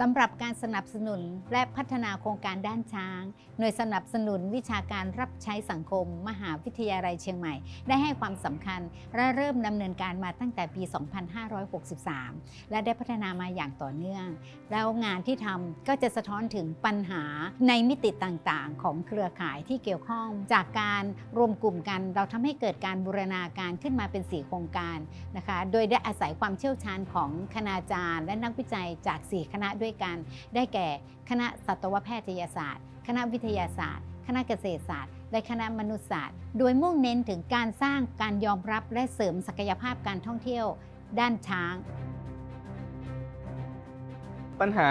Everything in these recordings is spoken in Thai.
สำหรับการสนับสนุนและพัฒนาโครงการด้านช้าง หน่วยสนับสนุนวิชาการรับใช้สังคม มหาวิทยาลัยเชียงใหม่ ได้ให้ความสำคัญและเริ่มดำเนินการมาตั้งแต่ปี 2563 และได้พัฒนามาอย่างต่อเนื่อง แล้วงานที่ทำก็จะสะท้อนถึงปัญหาในมิติต่างๆ ของเครือข่ายที่เกี่ยวข้อง จากการรวมกลุ่มกัน เราทำให้เกิดการบูรณาการขึ้นมาเป็น 4 โครงการนะคะ โดยได้อาศัยความเชี่ยวชาญของคณาจารย์ และนักวิจัยจาก 4 คณะด้วยกัน ได้แก่คณะสัตวแพทยศาสตร์ คณะวิทยาศาสตร์ คณะเกษตรศาสตร์ และคณะมนุษยศาสตร์ โดยมุ่งเน้นถึงการสร้างการยอมรับและเสริมศักยภาพการท่องเที่ยว ด้านช้าง ปัญหา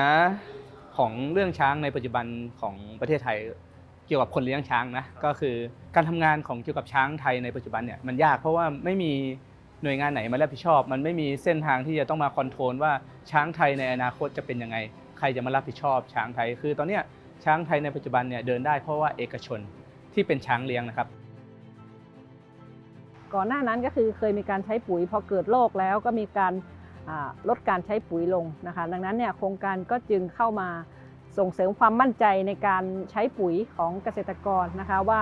ของเรื่องช้างในปัจจุบันของประเทศไทยเกี่ยวกับคนเลี้ยงช้างนะก็คือการทำงานของเกี่ยวกับช้างไทยในปัจจุบันเนี่ยมันยากเพราะว่าไม่มี หน่วยงานไหนมารับผิดชอบ มันไม่มีเส้นทางที่จะต้องมาคอนโทรลว่าช้างไทยในอนาคตจะเป็นยังไง ใครจะมารับผิดชอบ ช้างไทยคือตอนนี้ช้างไทยในปัจจุบันเนี่ยเดินได้เพราะว่าเอกชนที่เป็นช้างเลี้ยงนะครับ ก่อนหน้านั้นก็คือเคยมีการใช้ปุ๋ยพอเกิดโรคแล้วก็มีการลดการใช้ปุ๋ยลงนะคะ ดังนั้นเนี่ยโครงการก็จึงเข้ามาส่งเสริมความมั่นใจในการใช้ปุ๋ยของเกษตรกรนะคะว่า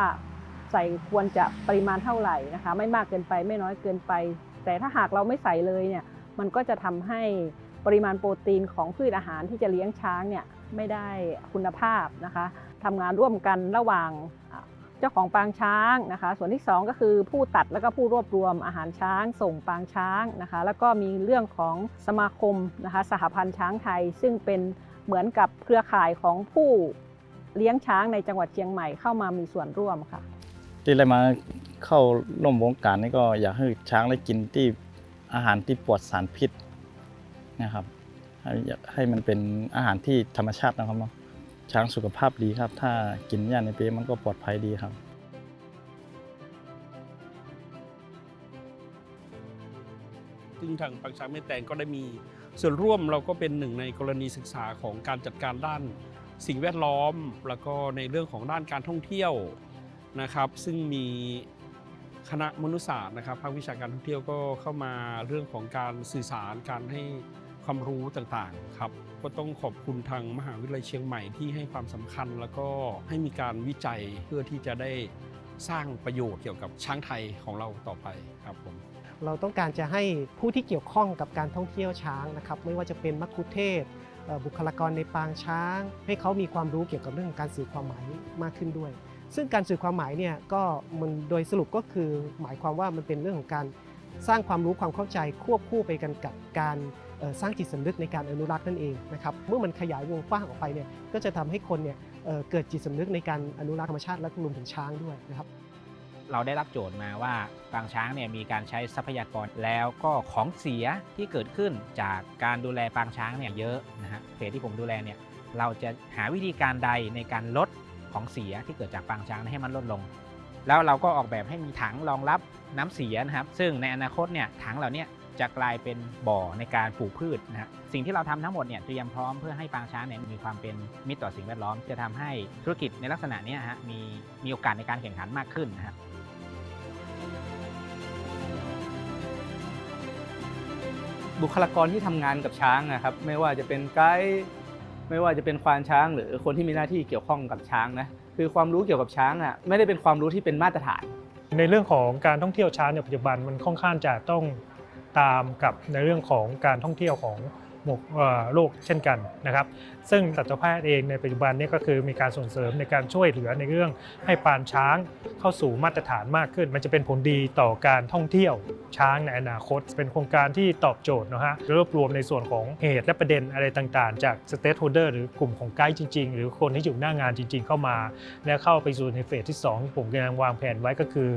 ใส่ควรจะปริมาณเท่าไหร่นะคะ ไม่มากเกินไปไม่น้อยเกินไป แต่ถ้าหากเราไม่ใส่เลยเนี่ยมันก็จะทำให้ปริมาณโปรตีนของพืชอาหารที่จะเลี้ยงช้างเนี่ยไม่ได้คุณภาพนะคะทำงานร่วมกันระหว่างเจ้าของปางช้างนะคะ ส่วนที่ 2 ก็คือผู้ตัดแล้วก็ผู้รวบรวมอาหารช้าง ส่งปางช้างนะคะ แล้วก็มีเรื่องของสมาคมนะคะสหพันธ์ช้างไทย ซึ่งเป็นเหมือนกับเครือข่ายของผู้เลี้ยงช้างในจังหวัดเชียงใหม่เข้ามามีส่วนร่วมค่ะที่ได้มา เข้าร่วมวงการนี่ก็อยากให้ช้างได้กินที่อาหารที่ปลอดสารพิษนะครับให้อยากให้มันเป็นอาหารที่ธรรมชาตินะครับเนาะช้างสุขภาพดีครับ ถ้ากินหญ้าในเปีมันก็ปลอดภัยดีครับซึ่งทางปางช้างแม่แตงก็ได้มีส่วนร่วมเราก็เป็นหนึ่งในกรณีศึกษาของการจัดการด้านสิ่งแวดล้อม แล้วก็ในเรื่องของด้านการท่องเที่ยวนะครับ ซึ่งมี คณะมนุษยศาสตร์นะครับภาควิชาการท่องเที่ยวก็เข้ามาเรื่องของการสื่อสารการให้ความรู้ต่างๆครับก็ต้องขอบคุณทางมหาวิทยาลัยเชียงใหม่ที่ให้ความสำคัญ แล้วก็ให้มีการวิจัยเพื่อที่จะได้สร้างประโยชน์เกี่ยวกับช้างไทยของเราต่อไปครับผมเราต้องการจะให้ผู้ที่เกี่ยวข้องกับการท่องเที่ยวช้างนะครับ ไม่ว่าจะเป็นมัคคุเทศก์บุคลากรในปางช้าง ให้เขามีความรู้เกี่ยวกับเรื่องการสื่อความหมายมากขึ้นด้วย ซึ่งการสื่อความหมายเนี่ยก็มันโดยสรุปก็คือหมายความว่ามันเป็นเรื่องของการสร้างความรู้ความเข้าใจควบคู่ไปกันกับการสร้างจิตสำนึกในการอนุรักษ์นั่นเองนะครับเมื่อมันขยายวงกว้างออกไปเนี่ยก็จะทำให้คนเนี่ยเเกิดจิตสำนึกในการอนุรักษ์ธรรมชาติและรวมถึงช้างด้วยนะครับเราได้รับโจทย์มาว่าปางช้างเนี่ยมีการใช้ทรัพยากรแล้วก็ของเสียที่เกิดขึ้นจากการดูแลปางช้างเนี่ยเยอะนะฮะเพจที่ผมดูแลเนี่ยเราจะหาวิธีการใดในการลด ของเสียที่เกิดจากปางช้างให้มันลดลง แล้วเราก็ออกแบบให้มีถังรองรับน้ำเสียนะครับ ซึ่งในอนาคตเนี่ยถังเหล่านี้จะกลายเป็นบ่อในการปลูกพืชนะสิ่งที่เราทำทั้งหมดเนี่ยเตรียมพร้อมเพื่อให้ปางช้างเนี่ยมีความเป็นมิตรต่อสิ่งแวดล้อม จะทำให้ธุรกิจในลักษณะนี้ฮะมีมีโอกาสในการแข่งขันมากขึ้นนะฮะบุคลากรที่ทำงานกับช้างนะครับ ไม่ว่าจะเป็นไกด์ ไม่ว่าจะเป็นควานช้างหรือคนที่มีหน้าที่เกี่ยวข้องกับช้างนะคือความรู้เกี่ยวกับช้างอะไม่ได้เป็นความรู้ที่เป็นมาตรฐาน ในเรื่องของการท่องเที่ยวช้างในปัจจุบันมันค่อนข้างจะต้องตามกับในเรื่องของการท่องเที่ยวของ โลกเช่นกันนะครับ ซึ่งสัตวแพทย์เองในปัจจุบันนี้ก็คือมีการส่งเสริมในการช่วยเหลือในเรื่องให้ปานช้างเข้าสู่มาตรฐานมากขึ้น มันจะเป็นผลดีต่อการท่องเที่ยวช้างในอนาคต เป็นโครงการที่ตอบโจทย์นะฮะรวบรวมในส่วนของเหตุและประเด็นอะไรต่างๆ จากสเต t โฮเดอร์หรือกลุ่มของไกด์จริง ๆ หรือคนที่อยู่หน้างานจริง ๆ เข้ามา และเข้าไปสู่ในเฟสที่ 2 ที่ผมกำลังวางแผนไว้ก็คือ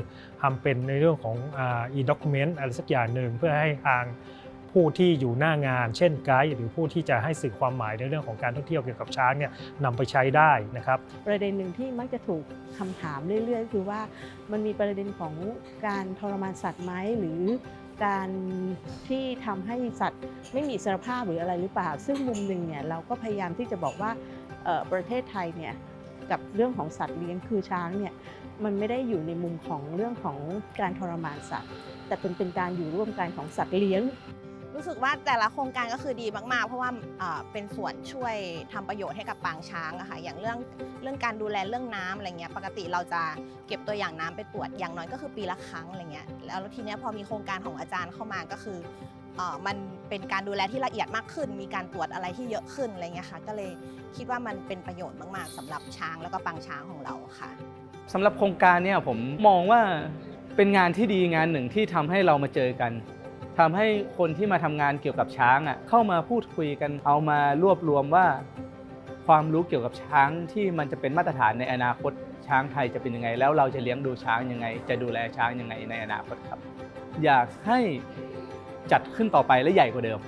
ทำเป็นในเรื่องของอ่า e-document อะไรสักอย่างหนึ่งเพื่อให้ทาง ผู้ที่อยู่หน้างาน เช่นไกด์หรือผู้ที่จะให้สื่อความหมายในเรื่องของการท่องเที่ยวเกี่ยวกับช้างเนี่ยนำไปใช้ได้นะครับ ประเด็นหนึ่งที่มักจะถูกคำถามเรื่อย ๆ คือว่ามันมีประเด็นของการทรมานสัตว์ไหมหรือการที่ทำให้สัตว์ไม่มีอิสรภาพหรืออะไรหรือเปล่า ซึ่งมุมหนึ่งเนี่ยเราก็พยายามที่จะบอกว่าประเทศไทยเนี่ยกับเรื่องของสัตว์เลี้ยงคือช้างเนี่ยมันไม่ได้อยู่ในมุมของเรื่องของการทรมานสัตว์ แต่เป็นเป็นการอยู่ร่วมกันของสัตว์เลี้ยง รู้สึกว่าแต่ละโครงการก็คือดีมากๆ เพราะว่าเป็นส่วนช่วยทำประโยชน์ให้กับปางช้างอะค่ะอย่างเรื่องเรื่องการดูแลเรื่องน้ำอะไรเงี้ยปกติเราจะเก็บตัวอย่างน้ำไปตรวจอย่างน้อยก็คือปีละครั้งอะไรเงี้ยแล้วทีเนี้ยพอมีโครงการของอาจารย์เข้ามาก็คือเอ่อมันเป็นการดูแลที่ละเอียดมากขึ้น มีการตรวจอะไรที่เยอะขึ้นอะไรเงี้ยค่ะก็เลยคิดว่ามันเป็นประโยชน์มาก ๆสำหรับช้างแล้วก็ปางช้างของเราค่ะสำหรับโครงการเนี่ยผมมองว่าเป็นงานที่ดีงานหนึ่งที่ทำให้เรามาเจอกัน ทำให้คนที่มาทำงานเกี่ยวกับช้างอะเข้ามาพูดคุยกันเอามารวบรวมว่า ความรู้เกี่ยวกับช้างที่มันจะเป็นมาตรฐานในอนาคตช้างไทยจะเป็นยังไง แล้วเราจะเลี้ยงดูช้างยังไง จะดูแลช้างยังไงในอนาคตครับ อยากให้จัดขึ้นต่อไปและใหญ่กว่าเดิม